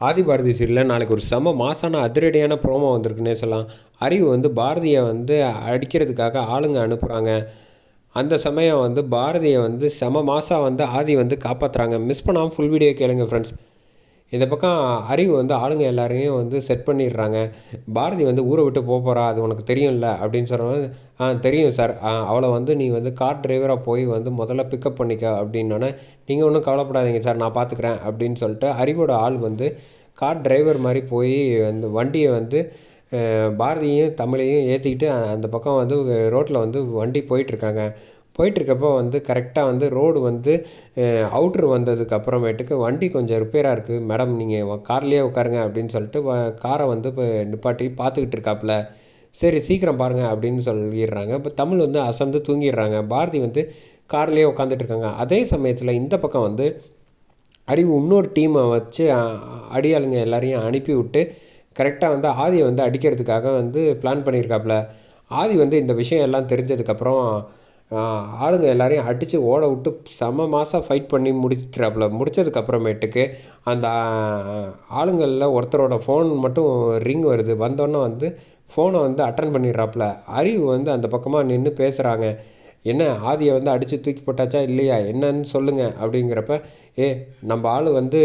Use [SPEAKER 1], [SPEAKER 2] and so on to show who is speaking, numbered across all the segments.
[SPEAKER 1] ஆதி பாரதி சீரியலில் நாளைக்கு ஒரு செம மாசான அதிரடியான ப்ரோமோ வந்திருக்குன்னே சொல்லலாம். அறிவு வந்து பாரதியை வந்து அடிக்கிறதுக்காக ஆளுங்க அனுப்புகிறாங்க அந்த சமயம் வந்து பாரதியை வந்து செம மாதம் வந்து ஆதி வந்து காப்பாற்றுறாங்க மிஸ் பண்ணாமல் ஃபுல் வீடியோ கேளுங்க ஃப்ரெண்ட்ஸ் இந்த பக்கம் அறிவு வந்து ஆளுங்க எல்லாரையும் வந்து செட் பண்ணிடுறாங்க. பாரதி வந்து ஊரை விட்டு போக போகிறா அது உனக்கு தெரியும்ல அப்படின்னு சொன்னவங்க ஆ தெரியும் சார் அவளை வந்து நீ வந்து கார் டிரைவராக போய் வந்து முதல்ல பிக்கப் பண்ணிக்க. அப்படின்னோடனே நீங்கள் ஒன்றும் கவலைப்படாதீங்க சார் நான் பார்த்துக்குறேன் அப்படின்னு சொல்லிட்டு அறிவோட ஆள் வந்து கார் டிரைவர் மாதிரி போய் வந்து வண்டியை வந்து பாரதியும் தமிழையும் ஏற்றிக்கிட்டு அந்த பக்கம் வந்து ரோட்டில் வந்து வண்டி போயிட்டுருக்காங்க போயிட்டுருக்கப்போ வந்து கரெக்டாக வந்து ரோடு வந்து அவுட்ரு வந்ததுக்கு அப்புறமேட்டுக்கு வண்டி கொஞ்சம் ரிப்பேராக இருக்குது மேடம் நீங்கள் கார்லேயே உட்காருங்க அப்படின்னு சொல்லிட்டு காரை வந்து இப்போ நிப்பாட்டி பார்த்துக்கிட்டு இருக்காப்புல. சரி சீக்கிரம் பாருங்கள் அப்படின்னு சொல்லிடுறாங்க. இப்போ தமிழ் வந்து அசந்து தூங்கிடுறாங்க. பாரதி வந்து கார்லேயே உட்காந்துட்டு இருக்காங்க அதே சமயத்தில் இந்த பக்கம் வந்து அறிவு இன்னொரு டீமை வச்சு அடியாளுங்க எல்லாரையும் அனுப்பி விட்டு கரெக்டாக வந்து ஆதியை வந்து அடிக்கிறதுக்காக வந்து பிளான் பண்ணியிருக்காப்புல. ஆதி வந்து இந்த விஷயம் எல்லாம் தெரிஞ்சதுக்கப்புறம் ஆளுங்க எல்லாரையும் அடித்து ஓட விட்டு செம மாதம் ஃபைட் பண்ணி முடிச்சிட்றாப்புல முடித்ததுக்கப்புறமேட்டுக்கு அந்த ஆளுங்களில் ஒருத்தரோட ஃபோன் மட்டும் ரிங் வருது. வந்தோன்னே வந்து ஃபோனை வந்து அட்டன் பண்ணிடுறாப்புல. அறிவு வந்து அந்த பக்கமாக நின்று பேசுகிறாங்க என்ன ஆதியை வந்து அடித்து தூக்கி போட்டாச்சா இல்லையா? என்னன்னு சொல்லுங்கள் அப்படிங்கிறப்ப ஏ நம்ம ஆள் வந்து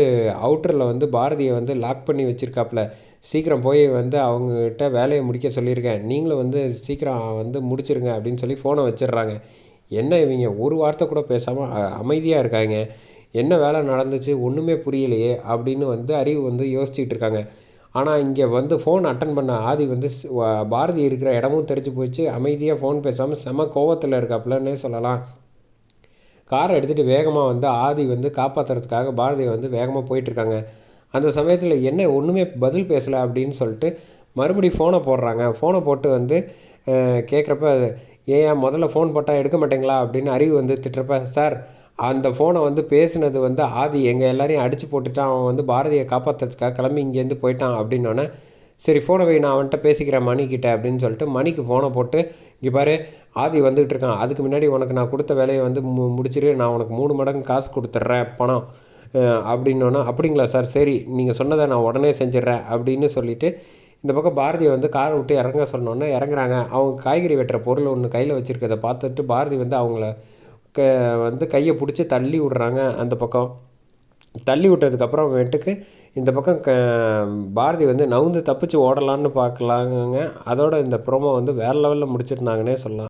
[SPEAKER 1] அவுட்டரில் வந்து பாரதியை வந்து லாக் பண்ணி வச்சுருக்காப்புல சீக்கிரம் போய் வந்து அவங்கக்கிட்ட வேலையை முடிக்க சொல்லியிருக்கேன் நீங்களும் வந்து சீக்கிரம் வந்து முடிச்சிருங்க. அப்படின்னு சொல்லி ஃபோனை வச்சிடுறாங்க. என்ன இவங்க ஒரு வார்த்தை கூட பேசாமல் அமைதியாக இருக்காங்க. என்ன வேலை நடந்துச்சு ஒன்றுமே புரியலையே அப்படின்னு வந்து அறிவு வந்து யோசிச்சுக்கிட்டு இருக்காங்க. ஆனால் இங்கே வந்து ஃபோன் அட்டன் பண்ண ஆதி வந்து பாரதி இருக்கிற இடமும் தெரிஞ்சு போச்சு. அமைதியாக ஃபோன் பேசாமல் செம கோவத்தில் இருக்காப்புலன்னே சொல்லலாம். காரை எடுத்துகிட்டு வேகமாக வந்து ஆதி வந்து காப்பாற்றுறதுக்காக பாரதியை வந்து வேகமாக போயிட்டுருக்காங்க. அந்த சமயத்தில் என்ன ஒன்றுமே பதில் பேசலை அப்படின்னு சொல்லிட்டு மறுபடி ஃபோனை போடுறாங்க. ஃபோனை போட்டு வந்து கேட்குறப்ப ஏன் முதல்ல ஃபோன் போட்டால் எடுக்க மாட்டேங்களா? அப்படின்னு அறிவு வந்து திட்டுறப்ப சார் அந்த ஃபோனை வந்து பேசினது வந்து ஆதி. எங்கள் எல்லாரையும் அடித்து போட்டுட்டான் அவன் வந்து பாரதியை காப்பாற்றுறதுக்காக கிளம்பி இங்கேருந்து போயிட்டான் அப்படின்னோடனே சரி ஃபோனை வை நான் அவன்கிட்ட பேசிக்கிறேன் மணிக்கிட்ட அப்படின்னு சொல்லிட்டு மணிக்கு ஃபோனை போட்டு இங்கே பாரு ஆதி வந்துகிட்டு இருக்கான். அதுக்கு முன்னாடி உனக்கு நான் கொடுத்த வேலையை வந்து மு முடிச்சிரு. நான் உனக்கு மூணு மடங்கு காசு கொடுத்துட்றேன் பணம். அப்படின்னோன்னா அப்படிங்களா சார் சரி நீங்கள் சொன்னதை நான் உடனே செஞ்சிடுறேன் அப்படின்னு சொல்லிவிட்டு இந்த பக்கம் பாரதியை வந்து காரை விட்டு இறங்க சொன்னோன்னே இறங்குறாங்க. அவங்க காய்கறி வெட்டுற பொருள் ஒன்று கையில் வச்சுருக்கதை பார்த்துட்டு பாரதி வந்து அவங்கள க வந்து கையை பிடிச்சி தள்ளி விட்றாங்க அந்த பக்கம். தள்ளி விட்டதுக்கப்புறமேட்டுக்கு இந்த பக்கம் க பாரதி வந்து நவுந்து தப்பிச்சு ஓடலான்னு பார்க்கலாங்க அதோட இந்த ப்ரோமோ வந்து வேறு லெவலில் முடிச்சிருந்தாங்கன்னே சொல்லலாம்.